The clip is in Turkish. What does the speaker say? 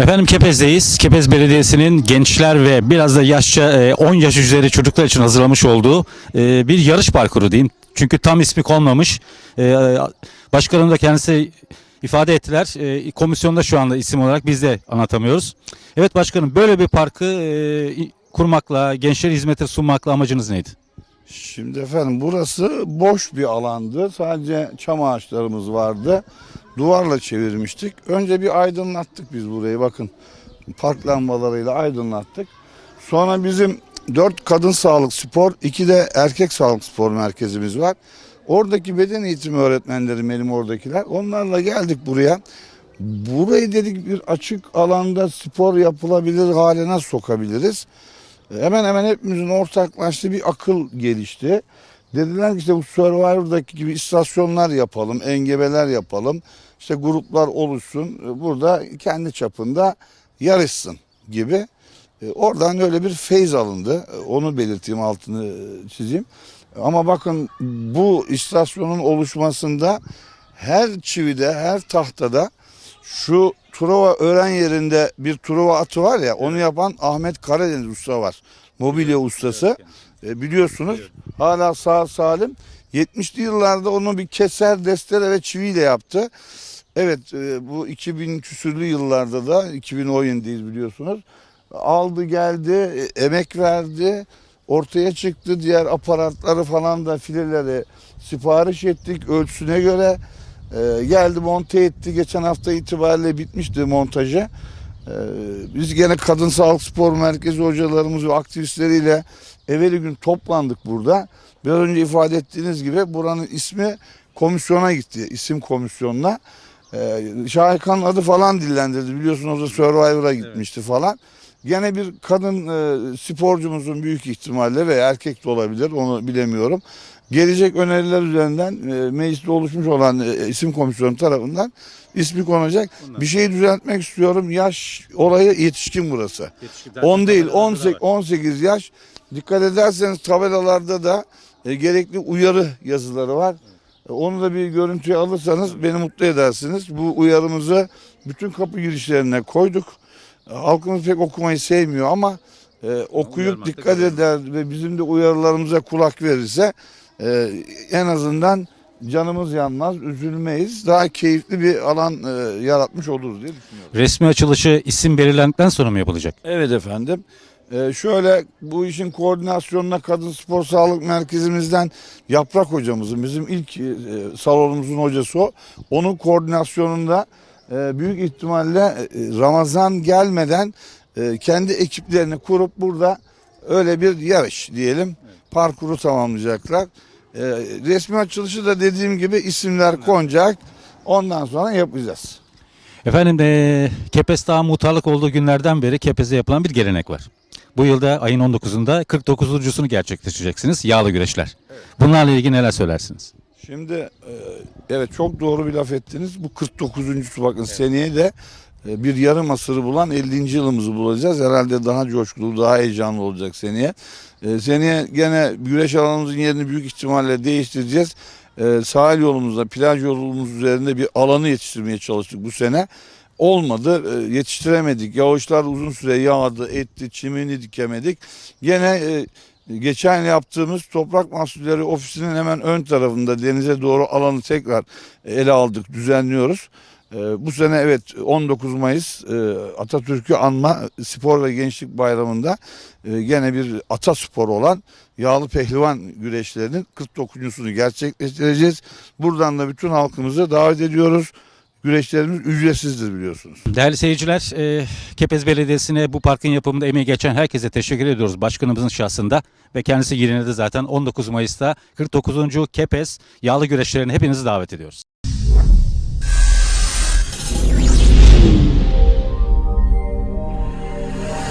Efendim Kepez'deyiz. Kepez Belediyesi'nin gençler ve biraz da yaşça e, 10 yaş üzeri çocuklar için hazırlamış olduğu e, bir yarış parkuru diyeyim. Çünkü tam ismi konmamış. E, Başkanım da kendisi ifade ettiler. E, Komisyonda şu anda isim olarak biz de anlatamıyoruz. Evet başkanım böyle bir parkı e, kurmakla, gençlere hizmete sunmakla amacınız neydi? Şimdi efendim burası boş bir alandı. Sadece çam ağaçlarımız vardı. Duvarla çevirmiştik. Önce bir aydınlattık biz burayı bakın. Park lambalarıyla aydınlattık. Sonra bizim dört kadın sağlık spor, iki de erkek sağlık spor merkezimiz var. Oradaki beden eğitimi öğretmenlerim benim oradakiler. Onlarla geldik buraya. Burayı dedik bir açık alanda spor yapılabilir hale nasıl sokabiliriz? Hemen hemen hepimizin ortaklaştığı bir akıl gelişti. Dediler ki işte bu Survivor'daki gibi istasyonlar yapalım, engebeler yapalım. İşte gruplar oluşsun. Burada kendi çapında yarışsın gibi. E, Oradan öyle bir feyz alındı. E, Onu belirteyim altını çizeyim. Ama bakın bu istasyonun oluşmasında her çivide, her tahtada şu Truva öğren yerinde bir Truva atı var ya onu yapan Ahmet Karadeniz usta var. Mobilya ustası. E, biliyorsunuz hala sağ salim. 70'li yıllarda onu bir keser, destere ve çiviyle yaptı. Evet e, bu 2000 küsürlü yıllarda da 2017'deyiz biliyorsunuz. Aldı geldi, e, emek verdi. Ortaya çıktı diğer aparatları falan da fileleri sipariş ettik ölçüsüne göre. E, geldi monte etti. Geçen hafta itibariyle bitmişti montajı. E, biz gene Kadın Sağlık Spor Merkezi hocalarımız ve aktivistleriyle evveli gün toplandık burada. Biraz önce ifade ettiğiniz gibi buranın ismi komisyona gitti. isim komisyonuna. Ee, Şahikan'ın adı falan dillendirdi. Biliyorsunuz o da Survivor'a gitmişti falan. Gene bir kadın e, sporcumuzun büyük ihtimalle ve erkek de olabilir onu bilemiyorum. Gelecek öneriler üzerinden e, mecliste oluşmuş olan e, isim komisyonu tarafından ismi konacak. Bir şeyi düzeltmek istiyorum. Yaş olayı yetişkin burası. 10 değil 18, 18 yaş. Dikkat ederseniz tabelalarda da e, gerekli uyarı yazıları var. E, Onu da bir görüntüye alırsanız beni mutlu edersiniz. Bu uyarımızı bütün kapı girişlerine koyduk. E, Halkımız pek okumayı sevmiyor ama e, okuyup dikkat eder ve bizim de uyarılarımıza kulak verirse e, en azından canımız yanmaz, üzülmeyiz. Daha keyifli bir alan e, yaratmış oluruz diye düşünüyorum. Resmi açılışı isim belirlendikten sonra mı yapılacak? Evet efendim. Ee, şöyle bu işin koordinasyonuna Kadın Spor Sağlık Merkezimizden Yaprak hocamızın bizim ilk e, salonumuzun hocası o. Onun koordinasyonunda e, büyük ihtimalle e, Ramazan gelmeden e, kendi ekiplerini kurup burada öyle bir yarış diyelim parkuru tamamlayacaklar. E, resmi açılışı da dediğim gibi isimler konacak. Ondan sonra yapacağız. Efendim e, Kepez Dağı muhtarlık olduğu günlerden beri Kepez'de yapılan bir gelenek var. Bu yılda ayın 19'unda 49.sunu gerçekleştireceksiniz. Yağlı güreşler. Bunlarla ilgili neler söylersiniz? Şimdi e, evet çok doğru bir laf ettiniz. Bu 49.sü bakın seneye de bir yarım asırı bulan 50. yılımızı bulacağız. Herhalde daha coşkulu, daha heyecanlı olacak seneye. E, seneye gene güreş alanımızın yerini büyük ihtimalle değiştireceğiz. E, sahil yolumuzda, plaj yolumuz üzerinde bir alanı yetiştirmeye çalıştık bu sene. Olmadı, e, yetiştiremedik. Yağışlar uzun süre yağdı, etti, çimini dikemedik. Gene e, Geçen yaptığımız Toprak Mahsulleri Ofisi'nin hemen ön tarafında denize doğru alanı tekrar ele aldık, düzenliyoruz. Ee, bu sene evet 19 Mayıs e, Atatürk'ü anma spor ve gençlik bayramında e, gene bir ataspor olan yağlı pehlivan güreşlerinin 49'sunu gerçekleştireceğiz. Buradan da bütün halkımızı davet ediyoruz. Güreşlerimiz ücretsizdir biliyorsunuz. Değerli seyirciler, e, Kepez Belediyesi'ne bu parkın yapımında emeği geçen herkese teşekkür ediyoruz başkanımızın şahsında ve kendisi yerine de zaten 19 Mayıs'ta 49. Kepez yağlı güreşlerine hepinizi davet ediyoruz.